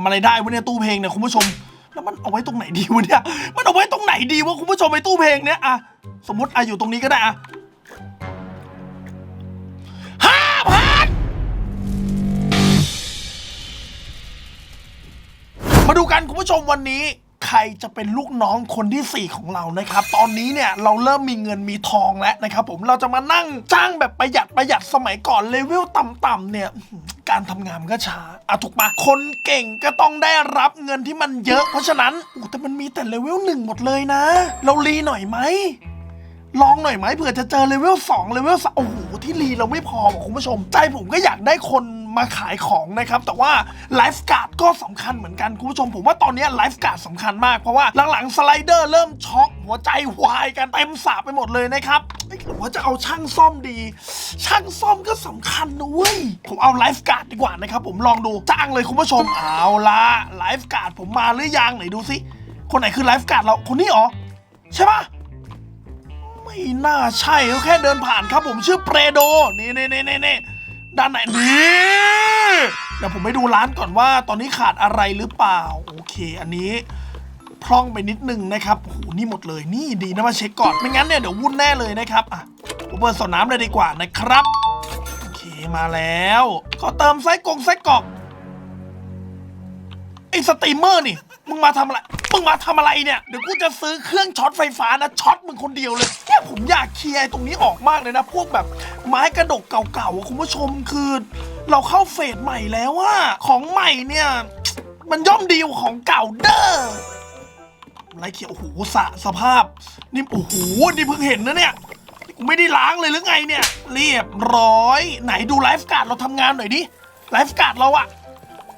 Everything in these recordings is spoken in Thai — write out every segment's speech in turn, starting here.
ำอะไรได้วะเนี่ยตู้เพลงเนี่ยคุณผู้ชม แล้วมันเอาไว้ตรงไหนดีวะเนี่ย มันเอาไว้ตรงไหนดีวะคุณผู้ชมไอ้ตู้เพลงเนี่ยอะสมมติอะอยู่ตรงนี้ก็ได้อะห้าพันมาดูกันคุณผู้ชมวันนี้ ใครจะเป็นลูกน้องคนที่ 4 ของเรานะครับ ตอนนี้เนี่ยเราเริ่มมีเงินมีทองแล้วนะครับผมเราจะมานั่งจ้างแบบประหยัดประหยัดสมัยก่อนเลเวลต่ำๆเนี่ยการทำงานก็ช้าอะถูกปะคนเก่งก็ต้องได้รับเงินที่มันเยอะ เพราะฉะนั้นอู้แต่มันมีแต่เลเวลหนึ่งหมดเลยนะ เรารีหน่อยไหมลองหน่อยไหมเผื่อจะเจอเลเวล2เลเวล3โอ้โหที่รีเราไม่พอคุณผู้ชม ใจผมก็อยากได้คน มาขายของนะครับแต่ว่าไลฟ์การ์ดก็สำคัญเหมือนกันคุณผู้ชมผมว่าตอนนี้ไลฟ์การ์ดสำคัญมากเพราะว่าหลังๆสไลเดอร์เริ่มช็อกหัวใจวายกันเต็มสระไปหมดเลยนะครับหรือว่าจะเอาช่างซ่อมดี ช่างซ่อมก็สำคัญนะเว้ยผมเอาไลฟ์การ์ดดีกว่านะครับผมลองดูจ้างเลยคุณผู้ชมเอาละไลฟ์การ์ดผมมาหรือยังไหนดูสิคนไหนคือไลฟ์การ์ดเราคนนี้เหรอใช่ปะไม่น่าใช่เขาแค่เดินผ่านครับผมชื่อเปรโดนี่นี่นี่นี่ ด้านไหนนี่เดี๋ยวผมไปดูร้านก่อนว่าตอนนี้ขาดอะไรหรือเปล่า โอเค อันนี้พร่องไปนิดนึงนะครับโอ้โหนี่หมดเลย นี่ดีนะมาเช็คก่อน ไม่งั้นเนี่ยเดี๋ยววุ่นแน่เลยนะครับ อะผมเปิดสนน้ำเลยดีกว่านะครับ โอเคมาแล้ว ขอเติมไส้กงไส้กรอกไอสตรีมเมอร์นี่ มึงมาทำอะไร มึงมาทำอะไรเนี่ย เดี๋ยวกูจะซื้อเครื่องช็อตไฟฟ้านะช็อตมึงคนเดียวเลยเนี่ยผมอยากเคลียร์ไอ้ตรงนี้ออกมากเลยนะ พวกแบบไม้กระดกเก่าๆอะคุณผู้ชมคือ เราเข้าเฟสใหม่แล้วว่าของใหม่เนี่ย มันย่อมดีกว่าของเก่าเด้อไรเขียวโอ้โหสะสภาพ นี่โอ้โหนี่เพิ่งเห็นนะเนี่ยกูไม่ได้ล้างเลยหรือไงเนี่ย เรียบร้อย ไหนดูไลฟ์การ์ดเราทำงานหน่อยดิไลฟ์การ์ดเราอะ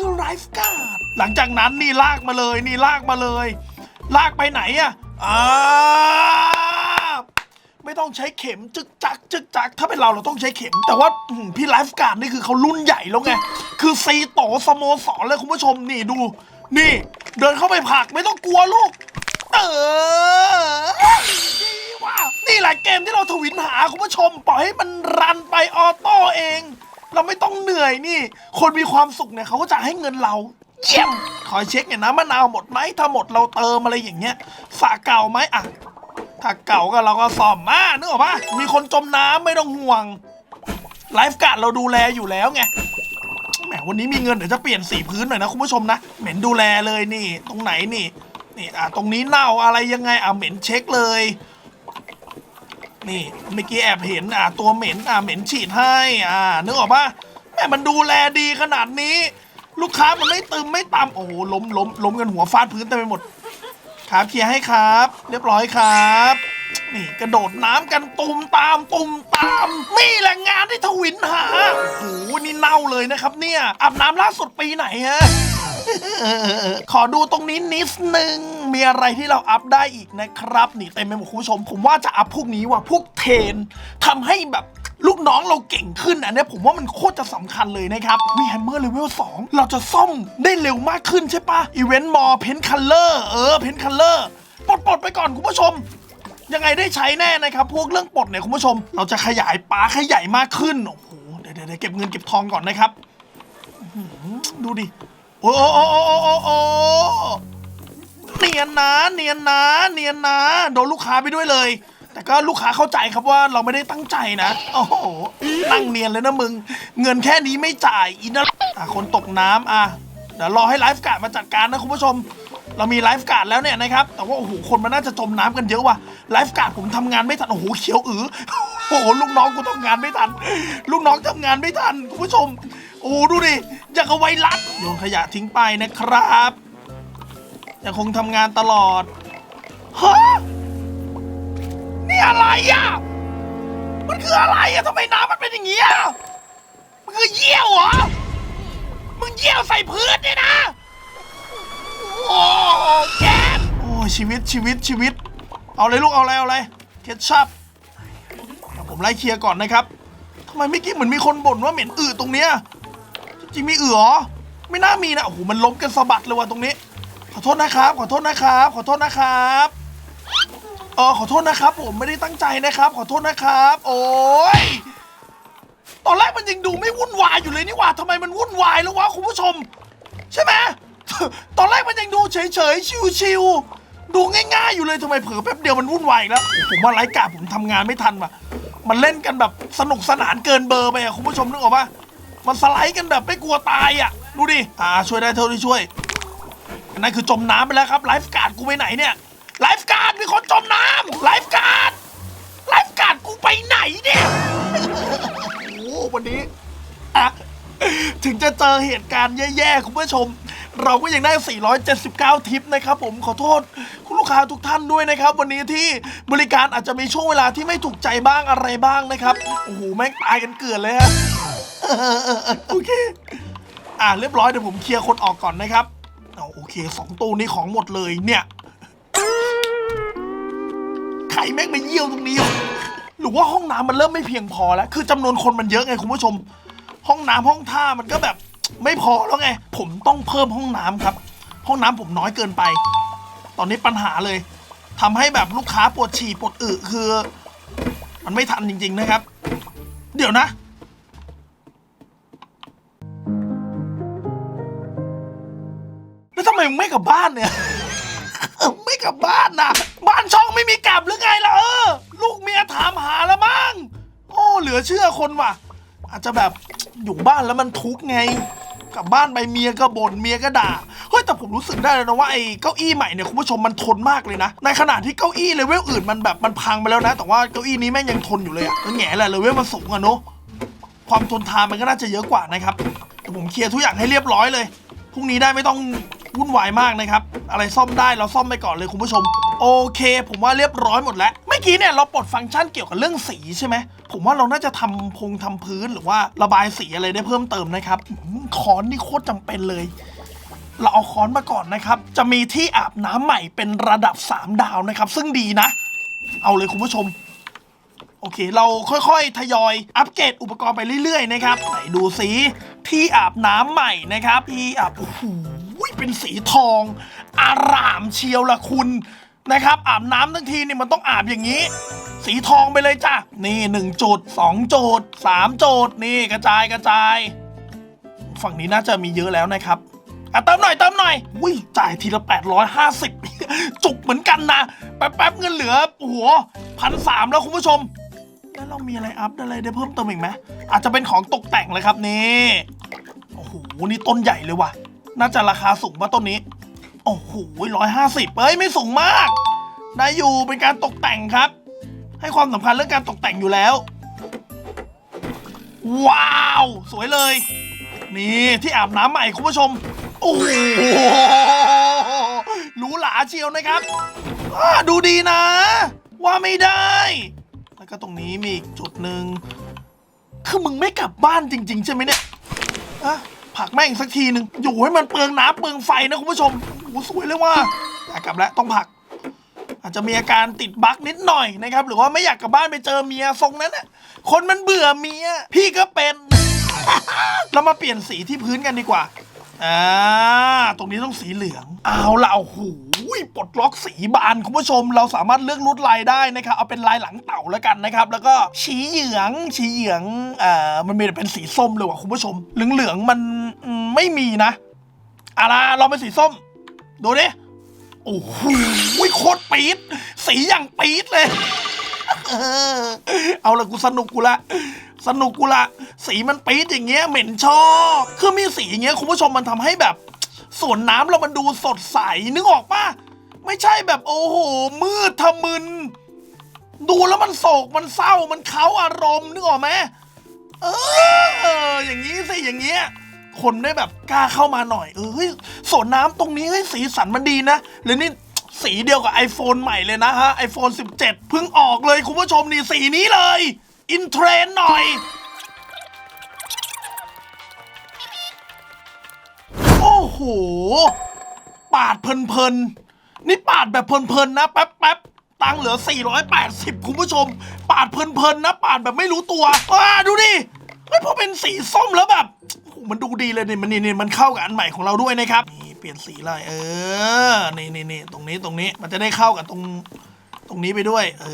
คือไลฟ์การ์ดหลังจากนั้นนี่ลากมาเลยนี่ลากมาเลย ลากไปไหนอะอ่าไม่ต้องใช้เข็มจึกจักจึกจัก ถ้าเป็นเราเราต้องใช้เข็ม แต่ว่าพี่ไลฟ์การ์ดนี่คือเขารุ่นใหญ่แล้วไง คือซีโตสโมสรเลยคุณผู้ชมนี่ดู นี่ เดินเข้าไปผักไม่ต้องกลัวลูก เออดีว่ะนี่แหละเกมที่เราทวินหาคุณผู้ชม ปล่อยให้มันรันไปออโต้เอง เราไม่ต้องเหนื่อยนี่ คนมีความสุขเนี่ยเขาก็จะให้เงินเราเยี่ยมคอยเช็คเนี่ยนะมะนาวหมดไหมถ้าหมดเราเติมอะไรอย่างเงี้ยฝาเก่าไหมอะถ้าเก่าก็เราก็ซ่อมมานึกออกปะมีคนจมน้ำไม่ต้องห่วงไลฟ์การ์ดเราดูแลอยู่แล้วไงแหมวันนี้มีเงินเดี๋ยวจะเปลี่ยนสีพื้นหน่อยนะคุณผู้ชมนะเหม็นดูแลเลยนี่ ตรงไหนนี่นี่อะตรงนี้เน่าอะไรยังไงอะเหม็นเช็คเลย นี่เมื่อกี้แอบเห็นอะตัวเหม็นอะเหม็นฉีดให้อ่านึกออกปะแหมมันดูแลดีขนาดนี้ ลูกค้ามันไม่ตึมไม่ตำโอ้โหล้มล้มล้มกันหัวฟาดพื้นเต็มไปหมดครับเคลียร์ให้ครับ เรียบร้อยครับ นี่กระโดดน้ำกันตุ่มตามตุ่มตามนี่แหละงานที่ทวินหาโอ้โหนี่เน่าเลยนะครับ เนี่ยอาบน้ำล่าสุดปีไหนฮะ ขอดูตรงนี้นิดนึง มีอะไรที่เราอัพได้อีกนะครับ นี่เต็มไปหมดคุณผู้ชม ผมว่าจะอัพพวกนี้ว่ะพวกเทรนทำให้แบบลูกน้องเราเก่งขึ้นอันนี้ผมว่ามันโคตรจะสำคัญเลยนะครับวีแฮมเมอร์เลเวล2เราจะซ่อมได้เร็วมากขึ้นใช่ปะอีเวนต์มอเพนคัลเลอร์เออเพนคัลเลอร์ปลดปลดไปก่อนคุณผู้ชม ยังไงได้ใช้แน่นะครับ พวกเรื่องปลดเนี่ยคุณผู้ชม เราจะขยายปาร์คให้ใหญ่มากขึ้นโอ้โหเดี๋ยวเดี๋ยวเก็บเงินเก็บทองก่อนนะครับดูดิ โอ้โอ้โอ้โอ้โอ้โอ้เนียนนะเนียนนะเนียนนะโดนลูกค้าไปด้วยเลย แต่ก็ลูกค้าเข้าใจครับว่าเราไม่ได้ตั้งใจนะโอ้โหนั่งเนียนเลยนะมึง เงินแค่นี้ไม่จ่ายอินนะอะคนตกน้ำอะเดี๋ยวรอให้ไลฟ์การ์ดมาจัดการนะคุณผู้ชม เรามีไลฟ์การ์ดแล้วเนี่ยนะครับแต่ว่าโอ้โหคนมันน่าจะจมน้ำกันเยอะว่ะไลฟ์การ์ดผมทำงานไม่ทันโอ้โหเขียวอือโอ้โหลูกน้องกูทำงานไม่ทัน ลูกน้องทำงานไม่ทันคุณผู้ชม โอ้ดูดิย่างกับไว้รัสโยนขยะทิ้งไปนะครับ ยังคงทำงานตลอดฮะนี่อะไรอะมันคืออะไรอะทำไมน้ำมันเป็นอย่างเงี้ยมันคือเยี่ยวเหรอมึงเยี่ยวใส่พื้นเนี่ยนะชีวิตชีวิตชีวิต เอาเลยลูกเอาอะไรเอาอะไรเคชัพผมไล่เคลียร์ก่อนนะครับทำไมเมื่อกี้เหมือนมีคนบ่นว่าเหม็นอืดตรงเนี้ย จริงมีอืดเหรอไม่น่ามีนะโอ้โหมันล้มกันสะบัดเลยว่ะตรงนี้ ขอโทษนะครับ ขอโทษนะครับ ขอโทษนะครับเออขอโทษนะครับ ผมไม่ได้ตั้งใจนะครับ ขอโทษนะครับ โอ้ยตอนแรกมันยังดูไม่วุ่นวายอยู่เลยนี่หว่าทำไมมันวุ่นวายแล้ววะคุณผู้ชม ใช่ไหมตอนแรกมันยังดูเฉยๆชิวๆดูง่ายๆอยู่เลยทำไมเผลอแป๊บเดียวมันวุ่นวายแล้ว ผมว่าไร้กาผมทำงานไม่ทันว่ะมันเล่นกันแบบสนุกสนานเกินเบอร์ไปอะคุณผู้ชมนึกออกปะ มันสไลด์กันแบบไม่กลัวตายอะดูดิ อ่า ช่วยได้เท่าที่ช่วย นั่นคือจมน้ำไปแล้วครับไลฟ์การ์ดกูไปไหนเนี่ย ไลฟ์การ์ดมีคนจมน้ำไลฟ์การ์ดไลฟ์การ์ดกูไปไหนเนี่ย โอ้โหวันนี้อะถึงจะเจอเหตุการณ์แย่ๆ คุณผู้ชม เราก็ยังได้ 479 ทิปนะครับผมขอโทษคุณลูกค้าทุกท่านด้วยนะครับ วันนี้ที่บริการอาจจะมีช่วงเวลาที่ไม่ถูกใจบ้างอะไรบ้างนะครับ โอ้โห แม่งตายกันเกลือนเลยฮะ โอเค อ่าเรียบร้อยเดี๋ยวผมเคลียร์คนออกก่อนนะครับเอาโอเคสองตู้นี้ของหมดเลยเนี่ยใครแม่งมาเยี่ยวตรงนี้หรือว่าห้องน้ำมันเริ่มไม่เพียงพอแล้ว คือจำนวนคนมันเยอะไงคุณผู้ชม ห้องน้ำห้องท่ามันก็แบบไม่พอแล้วไง ผมต้องเพิ่มห้องน้ำครับ ห้องน้ำผมน้อยเกินไป ตอนนี้ปัญหาเลยทำให้แบบลูกค้าปวดฉี่ปวดอึคือ มันไม่ทันจริง ๆนะครับ เดี๋ยวนะ มมึงไม่กลับบ้านเนี่ยไม่กลับบ้านนะบ้านช่องไม่มีกลับหรือไงล่ะเออ ลูกเมียถามหาแล้วมั้งโอ้เหลือเชื่อคนว่ะ อาจจะแบบอยู่บ้านแล้วมันทุกข์ไง กลับบ้านไปเมียก็บ่นเมียก็ด่าเฮ้ยแต่ผมรู้สึกได้เลยนะว่าไอ้เก้าอี้ใหม่เนี่ยคุณผู้ชมมันทนมากเลยนะ ในขณะที่เก้าอี้เลเวลอื่นมันแบบมันพังไปแล้วนะ แต่ว่าเก้าอี้นี้แม่งยังทนอยู่เลยอะก็แง่แหละเลเวลมันสูงอะเนาะความทนทานมันก็น่าจะเยอะกว่านะครับแต่ผมเคลียร์ทุกอย่างให้เรียบร้อยเลยพรุ่งนี้ได้ไม่ต้อง วุ่นวายมากนะครับ อะไรซ่อมได้เราซ่อมไปก่อนเลยคุณผู้ชม โอเค ผมว่าเรียบร้อยหมดแล้วเมื่อกี้เนี่ยเราปลดฟังก์ชันเกี่ยวกับเรื่องสีใช่ไหมผมว่าเราน่าจะทำพงทำพื้นหรือว่าระบายสีอะไรได้เพิ่มเติมนะครับอืมคอนนี่โคตรจำเป็นเลย เราเอาค้อนมาก่อนนะครับ จะมีที่อาบน้ำใหม่เป็นระดับ 3 ดาวนะครับ ซึ่งดีนะ เอาเลยคุณผู้ชมโอเค เราค่อยๆ ทยอย อัปเกรดอุปกรณ์ไปเรื่อยๆ นะครับ ไหนดูสีที่อาบน้ำใหม่นะครับ ที่อาบโอ้โห เป็นสีทอง อารามเชียวละคุณนะครับ อาบน้ำทั้งทีเนี่ยมันต้องอาบอย่างนี้ สีทองไปเลยจ้ะ นี่หนึ่งจุดสองจุดสามจุดนี่กระจายกระจาย ฝั่งนี้น่าจะมีเยอะแล้วนะครับอะเติมหน่อยเติมหน่อยอุ้ยจ่ายทีละ 850 จุกเหมือนกันนะ แป๊บๆเงินเหลือโอ้โหพันสามแล้วคุณผู้ชม แล้วเรามีอะไรอัพอะไรได้เพิ่มเติมอีกไหมอาจจะเป็นของตกแต่งเลยครับนี่โอ้โหนี่ต้นใหญ่เลยว่ะ น่าจะราคาสูงป่ะต้นนี้ โอ้โหร้อยห้าสิบเอ้ยไม่สูงมาก ได้อยู่เป็นการตกแต่งครับ ให้ความสำคัญเรื่องการตกแต่งอยู่แล้ว ว้าว สวยเลย นี่ที่อาบน้ำใหม่คุณผู้ชม โอ้โหหรูหราเชียวนะครับดูดีนะ ว่าไม่ได้ แล้วก็ตรงนี้มีอีกจุดหนึ่งคือมึงไม่กลับบ้านจริง ๆ ใช่ไหมเนี่ยอะ ผักแม่งสักทีหนึ่งอยู่ให้มันเปลืองน้ำเปลืองไฟนะคุณผู้ชมโอ้โหสวยเลยว่าอยากกลับแล้วต้องผัก อาจจะมีอาการติดบั๊กนิดหน่อยนะครับ หรือว่าไม่อยากกลับบ้านไปเจอเมียทรงนั้นน่ะคนมันเบื่อเมีย พี่ก็เป็น เรามาเปลี่ยนสีที่พื้นกันดีกว่า อ่า ตรงนี้ต้องสีเหลือง เอาละโอ้โห ปลดล็อกสีบานคุณผู้ชม เราสามารถเลือกลวดลายได้นะครับ เอาเป็นลายหลังเต่าแล้วกันนะครับ แล้วก็สีเหลืองสีเหลืองเอ่อมันมีแต่เป็นสีส้มเลยว่ะคุณผู้ชม เหลืองเหลืองๆมันไม่มีนะอาล่ะเราเป็นสีส้ม ดูดิโอ้โหโคตรปี๊ดสีอย่างปี๊ดเลยเอาละกูสนุกกูละ สนุกกูละ สีมันปี๊ดอย่างเงี้ยเหม็นชอบ คือมีสีอย่างเงี้ยคุณผู้ชมมันทำให้แบบ ส่วนน้ำเรามันดูสดใสนึกออกปะไม่ใช่แบบโอ้โห มืดทะมึน ดูแล้วมันโศกมันเศร้ามันเค้าอารมณ์นึกออกไหมเออ อย่างนี้สิอย่างเงี้ยคนได้แบบกล้าเข้ามาหน่อย เออเฮ้ยสวนน้ำตรงนี้เฮ้ยสีสันมันดีนะหรือนี่สีเดียวกับ iPhone ใหม่เลยนะฮะ iPhone 17 เพิ่งออกเลยคุณผู้ชมนี่สีนี้เลย อินเทรนหน่อย ห ปาดเพลินนี่ปาดแบบเพลินๆนะแป๊บแป๊บๆ ตังเหลือ 480 คุณผู้ชม ปาดเพลินๆนะ ปาดแบบไม่รู้ตัวว้าดูดิเฮ้ยพอเป็นสีส้มแล้วแบบมันดูดีเลยเนี่ยมันนี่นี่มันเข้ากับอันใหม่ของเราด้วยนะครับนี่เปลี่ยนสีเลยเออนี่นี่นี่ตรงนี้ตรงนี้มันจะได้เข้ากับตรงตรงนี้ไปด้วย เอ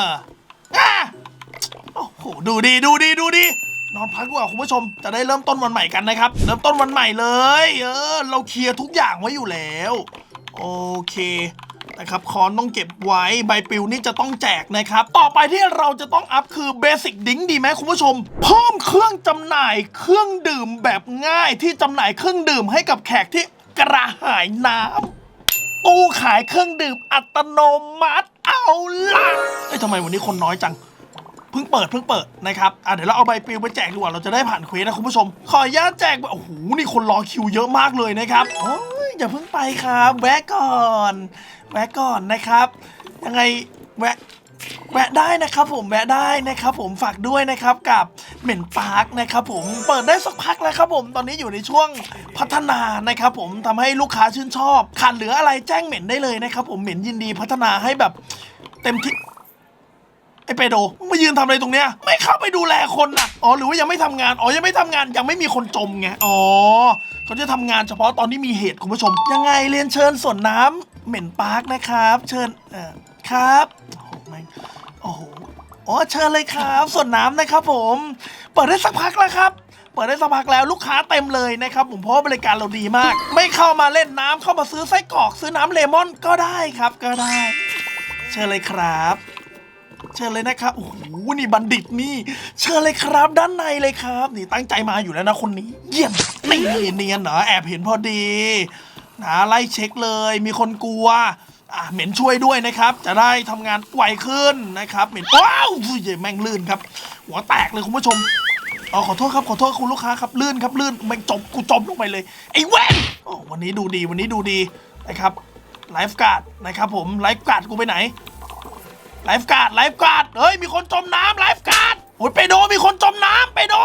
ออะโอ้โหดูดีดูดีดูดี นอนพักดีกว่าคุณผู้ชมจะได้เริ่มต้นวันใหม่กันนะครับ เริ่มต้นวันใหม่เลย เออ เราเคลียร์ทุกอย่างไว้อยู่แล้ว โอเคนะครับคอนต้องเก็บไว้ใบปลิวนี่จะต้องแจกนะครับ ต่อไปที่เราจะต้องอัพคือเบสิกดิ้งดีไหมคุณผู้ชม เพิ่มเครื่องจำหน่ายเครื่องดื่มแบบง่ายที่จำหน่ายเครื่องดื่มให้กับแขกที่กระหายน้ำตู้ขายเครื่องดื่มอัตโนมัติเอาล่ะเอ้ยทำไมวันนี้คนน้อยจัง พิ่งเปิดเพิ่งเปิดนะครับอะเดี๋ยวเราเอาใบปลิวไปแจกดีกว่าเราจะได้ผ่านเควสนะคุณผู้ชม ขออนุญาตแจกโอ้โหนี่คนรอคิวเยอะมากเลยนะครับโอ้ยอย่าเพิ่งไปครับแวะก่อนแวะก่อนนะครับยังไงแวะแวะได้นะครับผมแวะได้นะครับผมฝากด้วยนะครับกับเหม็นปาร์คนะครับผมเปิดได้สักพักแล้วครับผมตอนนี้อยู่ในช่วงพัฒนานะครับผมทำให้ลูกค้าชื่นชอบขาดเหลืออะไรแจ้งเหม็นได้เลยนะครับผมเหม็นยินดีพัฒนาให้แบบเต็มที่ ไอเปโดมึงมายืนทำอะไรตรงเนี้ยไม่เข้าไปดูแลคนอะอ๋อหรือว่ายังไม่ทำงานอ๋อยังไม่ทำงานยังไม่มีคนจมไงอ๋อเขาจะทำงานเฉพาะตอนที่มีเหตุคุณผู้ชม ยังไงเรียนเชิญสวนน้ำเหม็นปาร์คนะครับ เชิญเออครับโอ้โหแม่งโอ้โหอ๋อเชิญเลยครับส่วนน้ำนะครับผม เปิดได้สักพักแล้วครับ เปิดได้สักพักแล้วลูกค้าเต็มเลยนะครับผมเพราะบริการเราดีมาก ไม่เข้ามาเล่นน้ำเข้ามาซื้อไส้กรอก ซื้อน้ำเลมอนก็ได้ครับก็ได้ เชิญเลยครับ เชิญเลยนะครับโอ้โหนี่บัณฑิตนี่ เชิญเลยครับด้านในเลยครับ นี่ตั้งใจมาอยู่แล้วนะคนนี้ เยี่ยมนี่เนียนเหรอแอบเห็นพอดีนะไล่เช็คเลย มีคนกลัวอะเหม็นช่วยด้วยนะครับ จะได้ทำงานไวขึ้นนะครับเหม็นว้าวอุ้ยแม่งลื่นครับ หัวแตกเลยคุณผู้ชมอ๋อขอโทษครับขอโทษคุณลูกค้าครับลื่นครับลื่นแม่งจมกูจมลงไปเลยไอ้แว่นวันนี้ดูดีวันนี้ดูดีนะครับไลฟ์การ์ดนะครับผมไลฟ์การ์ดกูไปไหน ไลฟ์การ์ดไลฟ์การ์ดเฮ้ยมีคนจมน้ำไลฟ์การ์ดโอ้ยไปโดมีคนจมน้ำไปโด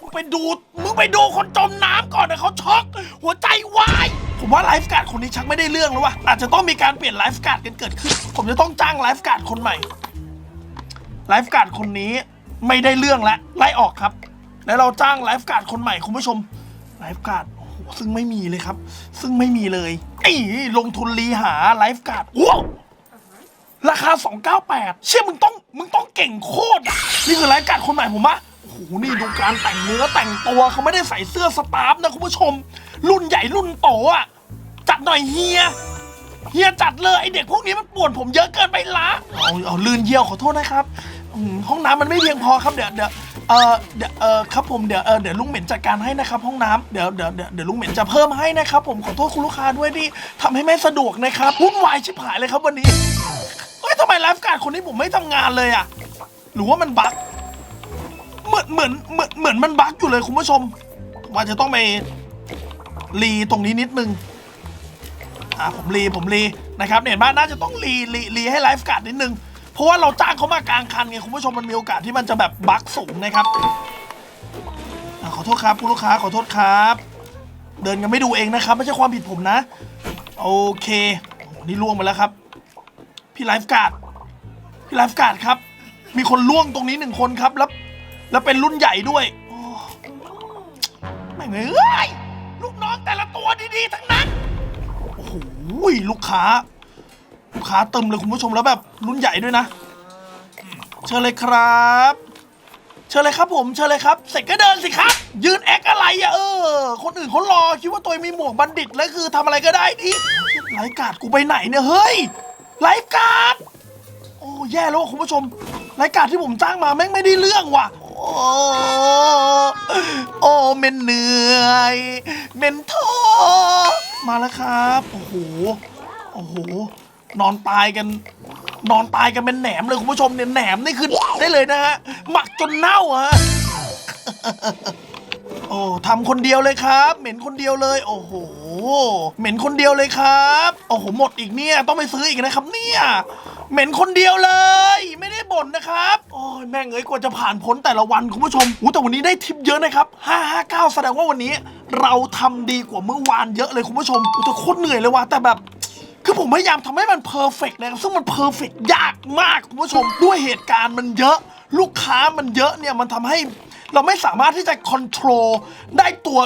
มึงไปดูมึงไปดูคนจมน้ำก่อนนะเขาช็อก หัวใจวายผมว่าไลฟ์การ์ดคนนี้ชักไม่ได้เรื่องแล้วว่ะอาจจะต้องมีการเปลี่ยนไลฟ์การ์ดกันเกิดขึ้น ผมจะต้องจ้างไลฟ์การ์ดคนใหม่ไลฟ์การ์ดคนนี้ไม่ได้เรื่องแล้วไล่ออกครับ แล้วเราจ้างไลฟ์การ์ดคนใหม่คุณผู้ชมไลฟ์การ์ดโอ้โหซึ่งไม่มีเลยครับ ซึ่งไม่มีเลยไอ้ลงทุนรีหาไลฟ์การ์ดว้า ราคา 298 เชื่อมึงต้องมึงต้องเก่งโคตรอะนี่คือรายการคนใหม่ผมปะโอ้โหนี่ดูการแต่งเนื้อแต่งตัวเขาไม่ได้ใส่เสื้อสตาฟนะคุณผู้ชม รุ่นใหญ่รุ่นโตอะจัดหน่อยเฮียเฮียจัดเลยไอเด็กพวกนี้มันป่วนผมเยอะเกินไปละเอาเอาลื่นเยี่ยวขอโทษนะครับอืมห้องน้ำมันไม่เพียงพอครับเดี๋ยวเดี๋ยวเออเดี๋ยวเออครับผมเดี๋ยวเออเดี๋ยวลุงเหม็นจัดการให้นะครับ ห้องน้ำเดี๋ยวเดี๋ยวเดี๋ยวเดี๋ยวลุงเหม็นจะเพิ่มให้นะครับ ผมขอโทษคุณลูกค้าด้วยที่ทำให้ไม่สะดวกนะครับวุ่นวายชิบหายเลยครับวันนี้ เฮ้ยทำไมไลฟ์การ์ดคนนี้ผมไม่ทำงานเลยอะหรือว่ามันบั๊กเหมือนเหมือนเหมือนเหมือนมันบั๊กอยู่เลยคุณผู้ชมผมอาจจะต้องไปรีตรงนี้นิดนึงอ่าผมรีผมรีนะครับเห็นไหมน่าจะต้องรีรีรีให้ไลฟ์การ์ดนิดนึง เพราะว่าเราจ้างเขามากลางคันไงคุณผู้ชมมันมีโอกาสที่มันจะแบบบั๊กสูงนะครับอ่าขอโทษครับคุณลูกค้าขอโทษครับ เดินกันไม่ดูเองนะครับ ไม่ใช่ความผิดผมนะ โอเคนี่ล่วงไปแล้วครับ พี่ไลฟ์การ์ดพี่ไลฟ์การ์ดครับ มีคนล่วงตรงนี้หนึ่งคนครับแล้วแล้วเป็นรุ่นใหญ่ด้วยโอ้ไม่งเอ้ยลูกน้องแต่ละตัวดีๆทั้งนั้นโอ้โหลูกค้า ลูกค้าเติมเลยคุณผู้ชมแล้วแบบรุ่นใหญ่ด้วยนะ เชิญเลยครับ เชิญเลยครับผมเชิญเลยครับ เสร็จก็เดินสิครับ ยืนแอคอะไรอะเออ คนอื่นเขารอคิดว่าตัวเองมีหมวกบัณฑิตแล้วคือทำอะไรก็ได้ดิไลฟ์กาดกูไปไหนเนี่ยเฮ้ย ไลฟ์การ์ดโอ้แย่แล้วคุณผู้ชมรายการที่ผมจ้างมาแม่งไม่ได้เรื่องว่ะ โอ้โอ้เมนเหนื่อยเมนท้อมาแล้วครับ โอ้โห โอ้โห นอนตายกัน นอนตายกันเป็นแหนมเลยคุณผู้ชมเนี่ยแหนมนี่คือได้เลยนะฮะ หมักจนเน่าอะฮะ โอ้ทำคนเดียวเลยครับ เหม็นคนเดียวเลย โอ้โห เหม็นคนเดียวเลยครับ โอ้โห หมดอีกเนี่ย ต้องไปซื้ออีกนะครับเนี่ย เหม็นคนเดียวเลย ไม่ได้บ่นนะครับ โอ้ยแม่งเอ้ยกว่าจะผ่านพ้นแต่ละวันคุณผู้ชมอู้แต่วันนี้ได้ทิปเยอะนะครับ 559 แสดงว่าวันนี้ เราทำดีกว่าเมื่อวานเยอะเลยคุณผู้ชมอู้แต่โคตรเหนื่อยเลยว่ะแต่แบบคือผมพยายามทำให้มันเพอร์เฟกต์เลยซึ่งมันเพอร์เฟกต์ยากมากคุณผู้ชม ด้วยเหตุการณ์มันเยอะ ลูกค้ามันเยอะเนี่ยมันทำให้ เราไม่สามารถที่จะค o n t r o l ได้ตัว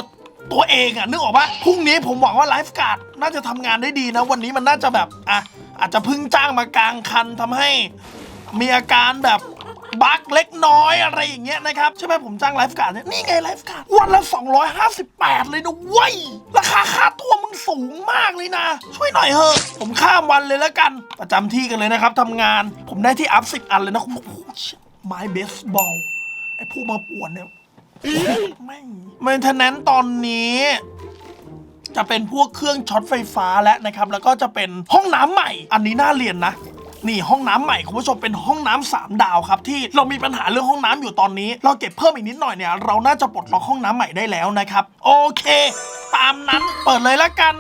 ตัวเองอะนึกออกปะพรุ่งนี้ผมหวังว่าไลฟ์การ์ดน่าจะทำงานได้ดีนะ วันนี้มันน่าจะแบบอะอาจจะเพึ่งจ้างมากลางคันทำให้ มีอาการแบบบั๊กเล็กน้อยอะไรอย่างเงี้ยนะครับ ใช่ไหมผมจ้างไลฟ์การ์ดเนี่ยนี่ไงไลฟ์การ์ดวันละ 258 เลยนะเว้ย ราคาค่าตัวมึงสูงมากเลยนะ ช่วยหน่อยเถอะผมข้ามวันเลยแล้วกัน ประจำที่กันเลยนะครับทำงาน ผมได้ที่อัพสิบอันเลยนะโอ้โหไม้เบสบอลไอ้ผู้มาป่วนเนี่ย แม่เมนเทนแนนตอนนี้ จะเป็นพวกเครื่องช็อตไฟฟ้าแล้วนะครับ แล้วก็จะเป็นห้องน้ำใหม่ อันนี้น่าเรียนนะ นี่ห้องน้ำใหม่คุณผู้ชมเป็นห้องน้ำสามดาวครับ ที่เรามีปัญหาเรื่องห้องน้ำอยู่ตอนนี้ เราเก็บเพิ่มอีกนิดหน่อยเนี่ย เราน่าจะปลดล็อกห้องน้ำใหม่ได้แล้วนะครับ โอเค ตามนั้นเปิดเลยละกัน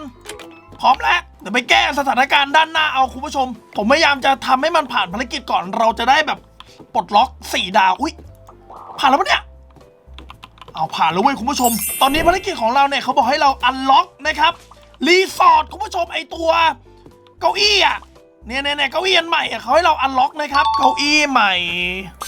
พร้อมแล้วเดี๋ยวไปแก้สถานการณ์ด้านหน้าเอาคุณผู้ชม ผมพยายามจะทำให้มันผ่านภารกิจก่อนเราจะได้แบบปลดล็อกสี่ดาวอุ้ยผ่านแล้วปะเนี่ย เอาผ่านแล้วเว้ยคุณผู้ชม ตอนนี้ภารกิจของเราเนี่ยเขาบอกให้เราอันล็อกนะครับรีสอร์ทคุณผู้ชมไอตัวเก้าอี้อะเนี่ยเนี่ยเนี่ยเก้าอี้อันใหม่อะเขาให้เราอันล็อกนะครับเก้าอี้ใหม่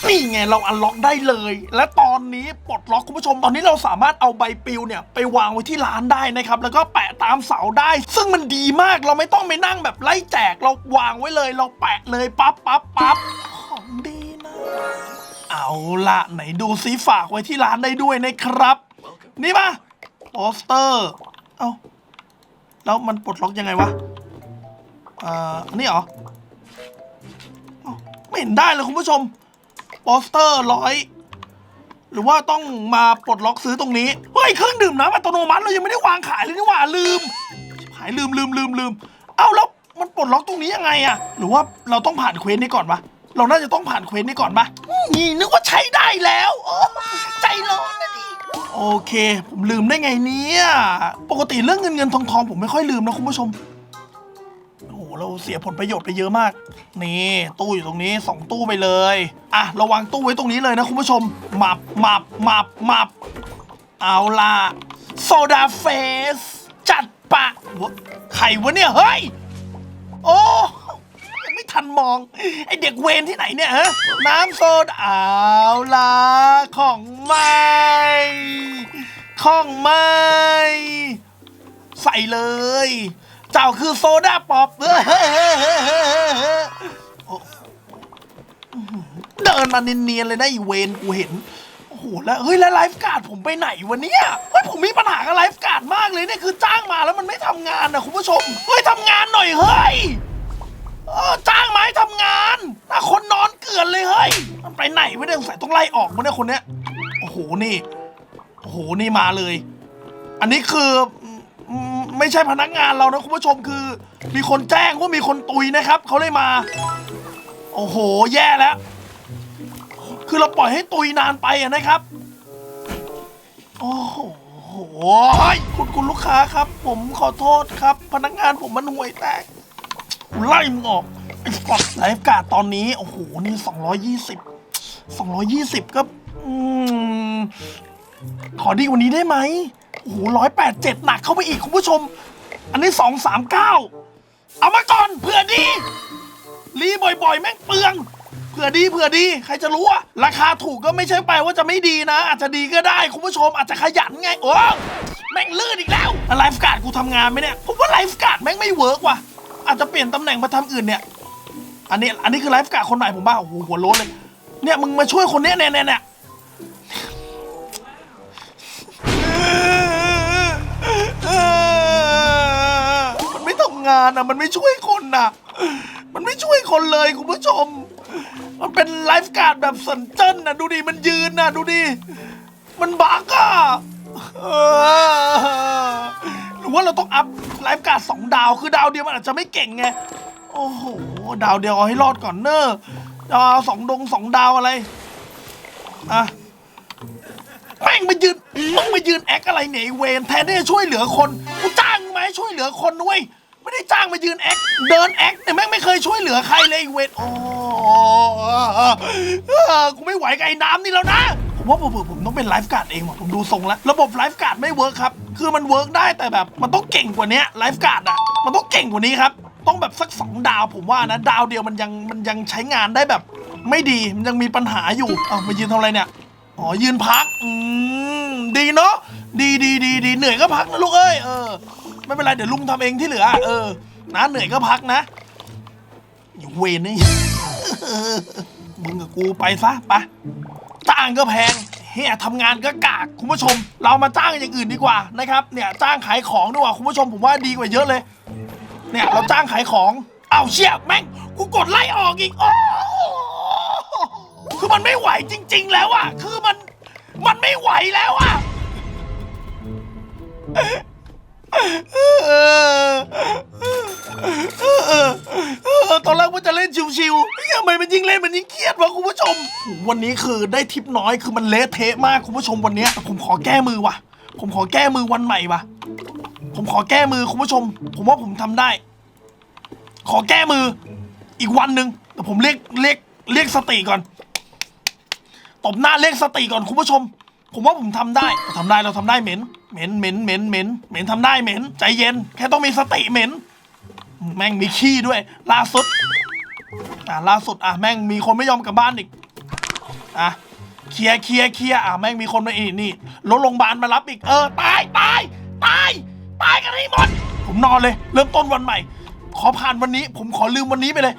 นี่ไงเราอันล็อกได้เลย และตอนนี้ปลดล็อกคุณผู้ชม ตอนนี้เราสามารถเอาใบปลิวเนี่ยไปวางไว้ที่ร้านได้นะครับแล้วก็แปะตามเสาได้ ซึ่งมันดีมากเราไม่ต้องไปนั่งแบบไล่แจกเราวางไว้เลย เราแปะเลยปั๊บปั๊บปั๊บของดีนะ เอาละไหนดูซิฝากไว้ที่ร้านได้ด้วยนะครับ นี่ปะโปสเตอร์ เอ้า แล้วมันปลดล็อกยังไงวะเอ่ออันนี้เหรออไม่เห็นได้เลยคุณผู้ชมโปสเตอร์ร้อยหรือว่าต้องมาปลดล็อกซื้อตรงนี้ เฮ้ย เครื่องดื่มน้ำอัตโนมัติเรายังไม่ได้วางขายเลยนี่หว่าลืมหายลืมลืมลืมลืม เอ้าแล้วมันปลดล็อกตรงนี้ยังไงอะหรือว่าเราต้องผ่านเควสนี้ก่อนปะ เราน่าจะต้องผ่านเควสนี้ก่อนปะนี่นึกว่าใช้ได้แล้วโอ้ใจร้อนนะดิ โอเค ผมลืมได้ไงเนี่ย ปกติเรื่องเงินเงินทองทองผมไม่ค่อยลืมนะคุณผู้ชม โอ้โหเราเสียผลประโยชน์ไปเยอะมาก นี่ ตู้อยู่ตรงนี้สองตู้ไปเลย อะเระวางตู้ไว้ตรงนี้เลยนะคุณผู้ชมมับมับมับมับ เอาล่ะโซดาเฟส จัดปะวะใครวะเนี่ย เฮ้ย โอ้ยังไม่ ทันมอง ไอเด็กเวนที่ไหนเนี่ยฮะน้ำโซดาเอาล่ะของใหม่ของใหม่ใส่เลย เจ้าคือโซดาป๊อปเดินมาเนียนๆเลยนะไอเวนกูเห็นโอ้โหแล้วเฮ้ยแล้วไลฟ์การ์ดผมไปไหนวะเนี่ยเฮ้ยผมมีปัญหากับไลฟ์การ์ดมากเลยเนี่ยคือจ้างมาแล้วมันไม่ทำงานนะคุณผู้ชมเฮ้ยทำงานหน่อยเฮ้ย เออจ้างไม้ทำงานน่าคนนอนเกลือนเลยเฮ้ยมันไปไหนไม่ได้สงสัยต้องไล่ออกมั้งเนี่ยคนเนี้ยโอ้โหนี่โอ้โหนี่มาเลย อันนี้คืออืมไม่ใช่พนักงานเรานะคุณผู้ชมคือ มีคนแจ้งว่ามีคนตุยนะครับเขาเลยมา โอ้โห แย่แล้ว คือเราปล่อยให้ตุยนานไปอะนะครับ โอ้โหคุณคุณลูกค้าครับ ผมขอโทษครับ พนักงานผมมันห่วยแตก กูไล่มึงออกไอ้กอดไลฟ์การ์ดตอนนี้ โอ้โห นี่สองร้อยยี่สิบสองร้อยี่สิบก็อืมขอดีกว่านี้ได้ไหมโอ้โหร้อยแปดเจ็ดหนักเข้าไปอีกคุณผู้ชม อันนี้สองสามเก้าเอามาก่อนเผื่อดีรีบ่อยๆ แม่งเปลืองเผื่อดีเผื่อดี ใครจะรู้อะราคาถูกก็ไม่ใช่แปว่าจะไม่ดีนะ อาจจะดีก็ได้คุณผู้ชมอาจจะขยันไงโอ้แม่งลื่นอีกแล้วไลฟ์การ์ดกูทำงานไหมเนี่ยผมว่าไลฟ์การ์ดแม่งไม่เวิร์กว่ะ อาจจะเปลี่ยนตำแหน่งมาทำอื่นเนี่ย อันนี้อันนี้คือไลฟ์การ์ดคนใหม่ผมบ้าโอ้โหหัวโล้นเลย เนี่ยมึงมาช่วยคนเนี้ยเนี่ยเนี่ยเนี่ยมันไม่ทำงานอะ มันไม่ช่วยคนอะ มันไม่ช่วยคนเลยคุณผู้ชม มันเป็นไลฟ์การ์ดแบบสันเจิ้นนะดูดิมันยืนนะดูดิมันบักอะเออ รือว่าเราต้องอัพไลฟ์การ์ดสองดาวคือดาวเดียวมันอาจจะไม่เก่งไง โอ้โห ดาวเดียวเอาให้รอดก่อนเนอะดาวสองดงสองดาวอะไร อะแม่งมายืนมึงมายืนแอคอะไรเนี่ยไอ้เวนแทนที่จะช่วยเหลือคน กูจ้างมึงมาให้ช่วยเหลือคนด้วย ไม่ได้จ้างมายืนแอคเดินแอคเนี่ยแม่งไม่เคยช่วยเหลือใครเลยไอ้เวนโอ้กูไม่ไหวกับไอ้น้ำนี่แล้วนะ ผมว่าผมผมต้องเป็นไลฟ์การ์ดเองว่ะผมดูทรงแล้ว ระบบไลฟ์การ์ดไม่เวิร์คครับ คือมันเวิร์กได้แต่แบบมันต้องเก่งกว่านี้ไลฟ์การ์ดอะมันต้องเก่งกว่านี้ครับ ต้องแบบสักสองดาวผมว่านะ ดาวเดียวมันยังมันยังใช้งานได้แบบ ไม่ดีมันยังมีปัญหาอยู่เอ้ามายืนทำอะไรเนี่ยอ๋อยืนพักอืมดีเนาะดีดีดีดีเหนื่อยก็พักนะลูกเอ้ยเออ ไม่เป็นไรเดี๋ยวลุงทำเองที่เหลือ เออนะเหนื่อยก็พักนะอยู่เวรนี่มึงกับกูไปซะไปจ้างก็แพงเฮียทำงานก็กากคุณผู้ชม เรามาจ้างอย่างอื่นดีกว่านะครับ เนี่ยจ้างขายของดีกว่าคุณผู้ชมผมว่าดีกว่าเยอะเลย เนี่ยเราจ้างขายของเอาวเชี่ยแม่งกูกดไล่ออกอีกโอ้คือมันไม่ไหวจริง ๆ แล้วอะคือมันมันไม่ไหวแล้วอะ ตอนแรกว่าจะเล่นชิวๆทำไมมันยิ่งเล่นมันยิ่งเครียดวะคุณผู้ชม วันนี้คือได้ทิปน้อยคือมันเละเทะมากคุณผู้ชมวันนี้ผมขอแก้มือว่ะ ผมขอแก้มือวันใหม่ว่ะ ผมขอแก้มือคุณผู้ชม ผมว่าผมทำได้ ขอแก้มือ อีกวันหนึ่งแต่ผมเรียกเรียกเรียกสติก่อนตบหน้าเรียกสติก่อนคุณผู้ชม ผมว่าผมทำได้เราทำได้เราทำได้เหม็น เหม็นเหม็นเหม็นเหม็นเหม็นทำได้เหม็นใจเย็น แค่ต้องมีสติเหม็น แม่งมีขี้ด้วย ล่าสุด อะล่าสุดอะแม่งมีคนไม่ยอมกลับบ้านอีกอะเคลียร์เคลียร์เคลียร์อะแม่งมีคนมาอีกนี่รถโรงพยาบาลมารับอีกเออตายตายตายตายกันให้หมดผมนอนเลย เริ่มต้นวันใหม่ ขอผ่านวันนี้ ผมขอลืมวันนี้ไปเลย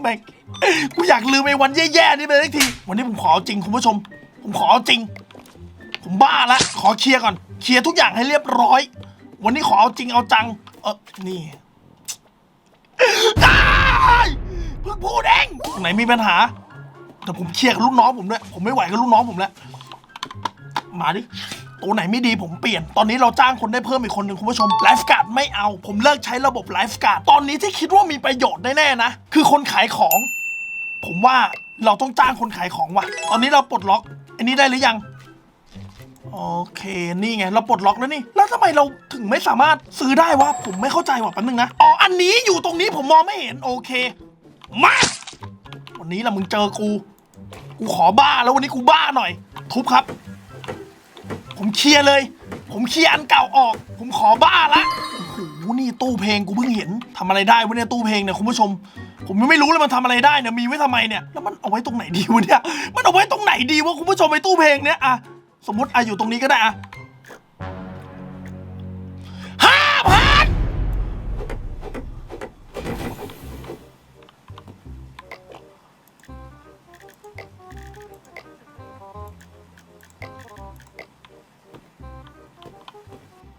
แม่งกูอยากลืมไอ้วันแย่ๆนี่ไปเลยที วันนี้ผมขอจริงคุณผู้ชม ผมขอจริง ผมบ้าละขอเคลียร์ก่อน เคลียร์ทุกอย่างให้เรียบร้อย วันนี้ขอเอาจริงเอาจัง เออนี่ได้เพิ่งพูดเองไหนมีปัญหา แต่ผมเคลียร์กับลูกน้องผมด้วยผมไม่ไหวกับลูกน้องผมแล้วมาดิตัวไหนไม่ดีผมเปลี่ยน ตอนนี้เราจ้างคนได้เพิ่มอีกคนหนึ่งคุณผู้ชมไลฟ์การ์ดไม่เอา ผมเลิกใช้ระบบไลฟ์การ์ดตอนนี้ที่คิดว่ามีประโยชน์แน่ๆนะ คือคนขายของ ผมว่าเราต้องจ้างคนขายของว่ะ ตอนนี้เราปลดล็อก อันนี้ได้หรือยัง โอเคนี่ไงเราปลดล็อกแล้วนี่แล้วทำไมเราถึงไม่สามารถซื้อได้วะผมไม่เข้าใจว่ะแป๊บนึงนะอ๋ออันนี้อยู่ตรงนี้ผมมองไม่เห็นโอเคมาวันนี้ละมึงเจอกูกูขอบ้าแล้ววันนี้กูบ้าหน่อย ทุบครับ ผมเคลียร์เลย ผมเคลียร์อันเก่าออก ผมขอบ้าละโอ้โหนี่ตู้เพลงกูเพิ่งเห็นทำอะไรได้วะเนี่ยตู้เพลงเนี่ยคุณผู้ชม ผมยังไม่รู้เลยมันทำอะไรได้เนี่ยมีไว้ทำไมเนี่ยแล้วมันเอาไว้ตรงไหนดีวะเนี่ยมันเอาไว้ตรงไหนดีวะคุณผู้ชมไอ้ตู้เพลงเนี่ยอะ สมมติอะอยู่ตรงนี้ก็ได้อะห้าพัน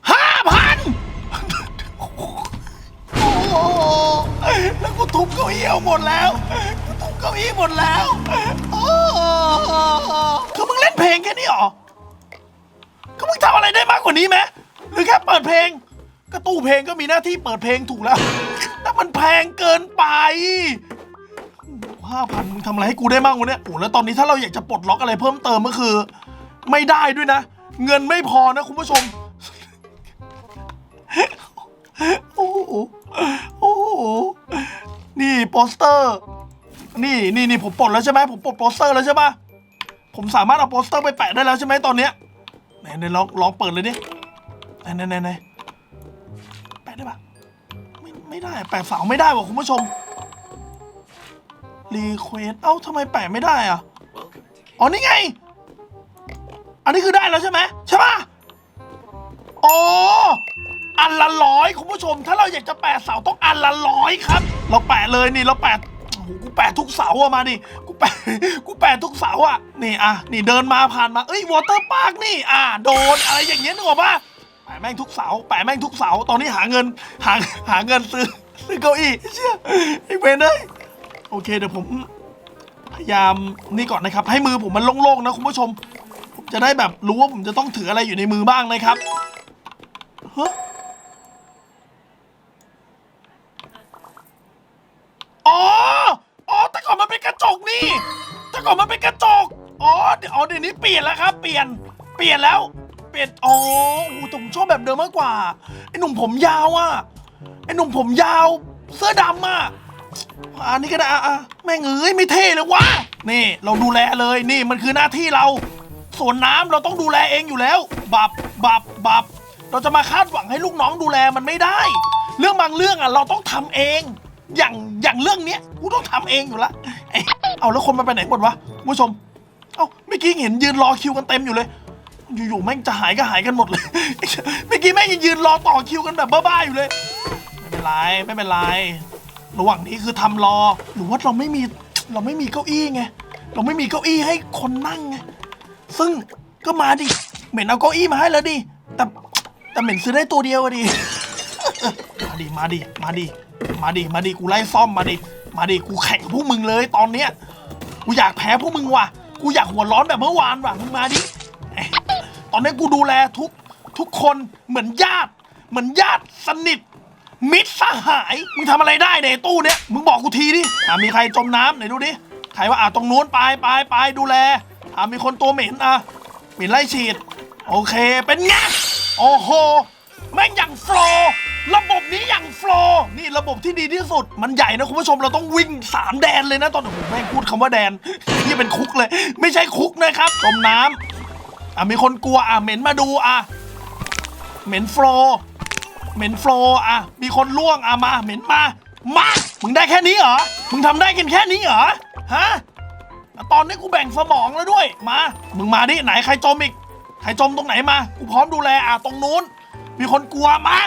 ห้าพันโอ้โหแล้วกูทุบเก้าอี้เอาหมดแล้วกูทุบเก้าอี้หมดแล้วโอ้คือมึงเล่นเพลงแค่นี้เหรอ อะไรได้มากกว่านี้ไหมหรือแค่เปิดเพลงก็ตู้เพลงก็มีหน้าที่เปิดเพลงถูกแล้ว แต่มันแพงเกินไปห้าพันมึงทำอะไรให้กูได้บ้างวะเนี่ยโอ้แล้วตอนนี้ถ้าเราอยากจะปลดล็อกอะไรเพิ่มเติมก็คือ ไม่ได้ด้วยนะ เงินไม่พอนะคุณผู้ชม โอ้โหโอ้โหนี่โปสเตอร์ นี่นี่นี่ผมปลดแล้วใช่ไหมผมปลดโปสเตอร์แล้วใช่ปะผมสามารถเอาโปสเตอร์ไปแปะได้แล้วใช่ไหมตอนเนี้ย ไหนไหนลองลองเปิดเลยดิไหนไหนไหนไหนแปะได้ปะไม่ไม่ได้แปะเสาไม่ได้ว่ะคุณผู้ชมรีเควสเอ้าทำไมแปะไม่ได้อะอ๋อนี่ไง อันนี้คือได้แล้วใช่ไหมใช่ปะอ๋ออันละร้อยคุณผู้ชม ถ้าเราอยากจะแปะเสาต้องอันละร้อยครับ เราแปะเลยนี่เราแปะโอ้โหกูแปะทุกเสาอะมาดิ กู แปะกูแปะทุกเสาอะนี่อะนี่เดินมาผ่านมาเอ้ยวอเตอร์พาร์คนี่อะโดนอะไรอย่างเงี้ยนึกออกปะแปะแม่งทุกเสาแปะแม่งทุกเสาตอนนี้หาเงินหาหาเงินซื้อซื้อเก้าอี้เชี่ยไอ้เวนเอ้ยโอเคเดี๋ยวผมพยายามนี่ก่อนนะครับ ให้มือผมมันโล่งๆนะคุณผู้ชมผมจะได้แบบรู้ว่าผมจะต้องถืออะไรอยู่ในมือบ้างนะครับฮะอ๋ออ๋อ แต่ก่อนมันเป็นกระจกนี่ แต่ก่อนมันเป็นกระจก อ๋อ เดี๋ยวอ๋อเดี๋ยวนี้เปลี่ยนแล้วครับ เปลี่ยน เปลี่ยนแล้ว เปลี่ยน อ๋อโอ้หแต่ผมชอบแบบเดิมมากกว่า ไอ้หนุ่มผมยาวอะ ไอ้หนุ่มผมยาว เสื้อดำอะอันนี้ก็ได้อะแม่งเอ้ยไม่เท่เลยวะ นี่เราดูแลเลย นี่มันคือหน้าที่เรา ส่วนน้ำเราต้องดูแลเองอยู่แล้ว บับ บับ บับ เราจะมาคาดหวังให้ลูกน้องดูแลมันไม่ได้ เรื่องบางเรื่องอะเราต้องทำเอง อย่างอย่างเรื่องเนี้ยกูต้องทำเองอยู่ละเอ้ยเอาแล้วคนมันไปไหนหมดวะคุณผู้ชม เอ้าเมื่อกี้เห็นยืนรอคิวกันเต็มอยู่เลย อยู่ๆแม่งจะหายก็หายกันหมดเลย เมื่อกี้แม่งยังยืนรอต่อคิวกันแบบบ้าๆอยู่เลย ไม่เป็นไรไม่เป็นไร ระหว่างนี้คือทำรอหรือว่าเราไม่มีเราไม่มีเก้าอี้ไงเราไม่มีเก้าอี้ให้คนนั่งไงซึ่งก็มาดิเหม็นเอาเก้าอี้มาให้แล้วดิแต่แต่เหม็นซื้อได้ตัวเดียวอะดิ มาดิมาดิมาดิ มาดิ มาดิ กูไล่ซ่อมมาดิ มาดิ กูแข่งกับพวกมึงเลยตอนเนี้ย กูอยากแพ้พวกมึงว่ะ กูอยากหัวร้อนแบบเมื่อวานว่ะ มึงมาดิ ตอนนี้กูดูแลทุกทุกคนเหมือนญาติ เหมือนญาติสนิท มิตรสหาย มึงทำอะไรได้ในตู้เนี้ย มึงบอกกูทีดิอ่ามีใครจมน้ำไหนดูดิ ใครว่าอ่าตรงนู้นไปไปไปดูแล อ่ามีคนตัวเหม็นอะเหม็นไล่ฉีด โอเค เป็นไง โอ้โห แม่งอย่างโฟล์ระบบนี้อย่างโฟล์นี่ระบบที่ดีที่สุด มันใหญ่นะคุณผู้ชมเราต้องวิ่งสามแดนเลยนะตอนโอ้โหแม่งพูดคำว่าแดนนี่เป็นคุกเลย ไม่ใช่คุกนะครับจมน้ำอะมีคนกลัวอะเหม็นมาดูอะเหม็นโฟล์เหม็นโฟล์อะมีคนล่วงอะมาเหม็นมามามึงได้แค่นี้เหรอมึงทำได้กันแค่นี้เหรอฮะ ตอนนี้กูแบ่งสมองแล้วด้วย มา มึงมาดิไหนใครจมอีก ใครจมตรงไหนมา กูพร้อมดูแลอะตรงนู้น มีคนกลัวมา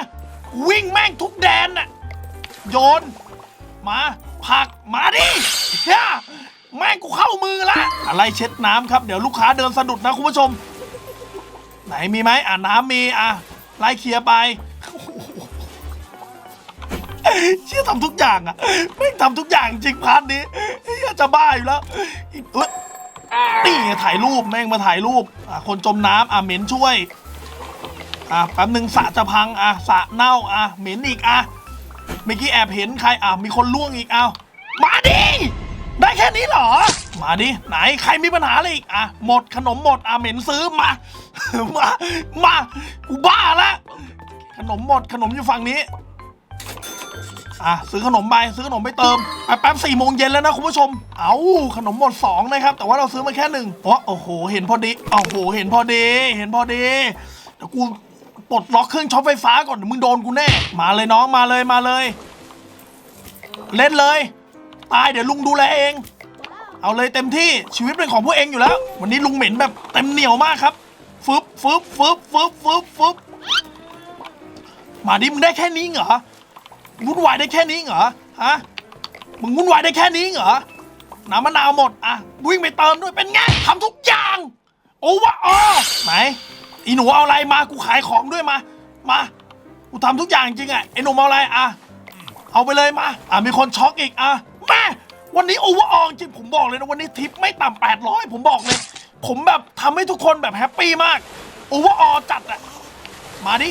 วิ่งแม่งทุกแดนน่ะโยน มาผักมาดิเฮียแม่งกูเข้ามือละอะไรเช็ดน้ำครับ เดี๋ยวลูกค้าเดินสะดุดนะคุณผู้ชม ไหนมีไหมอะน้ำมีอะไล่เคลียร์ไปเชื่อทำทุกอย่างอะไม่งทำทุกอย่างจริงพาร์ทนี้เฮียจะบ้าอยู่แล้วอีกเอ้ยนี่ไงถ่ายรูปแม่งมาถ่ายรูปอะคนจมน้ำอะเหม็นช่วย อะแป๊บหนึ่งสะจะพังอะสะเน่าอะเหม็นอีกอะเมื่อกี้แอบเห็นใครอะมีคนล่วงอีกเอามาดิได้แค่นี้เหรอ มาดิไหนใครมีปัญหาอะไรอีกอะหมดขนมหมดอะเหม็นซื้อมา มามากูบ้าละขนมหมดขนมอยู่ฝั่งนี้อะซื้อขนมไปซื้อขนมไปเติมแป๊บแป๊บสี่โมงเย็นแล้วนะคุณผู้ชม เอาขนมหมดสองนะครับ แต่ว่าเราซื้อมาแค่หนึ่งเพราะโอ้โห เห็นพอดีโอ้โห เห็นพอดี เห็นพอดีเดี๋ยวกู ปลดล็อกเครื่องช็อตไฟฟ้าก่อนเดี๋ยวมึงโดนกูแน่ มาเลยน้องมาเลยมาเลย เล่นเลย ตายเดี๋ยวลุงดูแลเอง เอาเลยเต็มที่ชีวิตเป็นของพวกเองอยู่แล้ว วันนี้ลุงเหม็นแบบเต็มเหนียวมากครับฟึบฟึบฟึบฟึบฟึบฟึบมาดิมึงได้แค่นี้เหรอวุ่นวายได้แค่นี้เหรอฮะมึงวุ่นวายได้แค่นี้เหรอน้ำมะนาวหมดอะวิ่งไปเติมด้วยเป็นไงทำทุกอย่าง โอ้วะอ๋อไหน อีหนูเอาอะไรมากูขายของด้วยมามากูทำทุกอย่างจริงอะไอหนุ่มเอาอะไรอะเอาไปเลยมาอะมีคนช็อกอีกอะแม่วันนี้โอเวอร์ออจริงผมบอกเลยนะวันนี้ทิปไม่ต่ำแปดร้อยผมบอกเลย ผมแบบทำให้ทุกคนแบบแฮปปี้มากโอเวอร์ออจัดอะมาดิ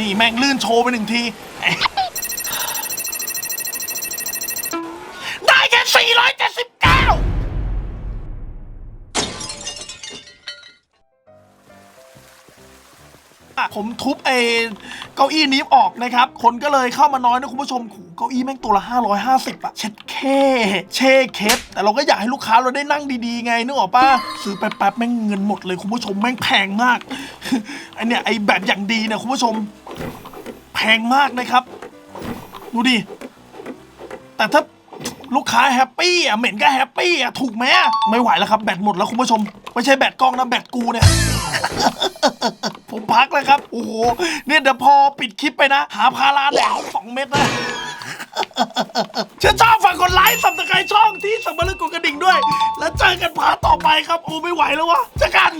นี่แม่งลื่นโชว์ไปหนึ่งทีได้แค่479 ผมทุบเอเก้าอี้นี้ออกนะครับ คนก็เลยเข้ามาน้อยนะคุณผู้ชมขู่เก้าอี้แม่งตัวละ 550อะเช็ดแค่เช่เคสแต่เราก็อยากให้ลูกค้าเราได้นั่งดีๆไงนึกออกปะซื้อแป๊บๆแม่งเงินหมดเลยคุณผู้ชมแม่งแพงมากไอเนี่ยไอแบบอย่างดีเนี่ยคุณผู้ชม แพงมากนะครับ ดูดิแต่ถ้าลูกค้าแฮปปี้อะเหม็นก็แฮปปี้อะถูกไหมอะไม่ไหวแล้วครับแบตหมดแล้วคุณผู้ชม ไม่ใช่แบตกล้องนะแบตกูเนี่ย ผมพักแล้วครับ โอ้โห เนี่ยเดี๋ยวพอปิดคลิปไปนะ หาพาราแดกสองเม็ดนะเชื่อชอบฝากกดไลค์สับสไครช่องที่สมรกดกระดิ่งด้วย แล้วเจอกันพาร์ทต่อไปครับ โอ้ไม่ไหวแล้ววะเจอกัน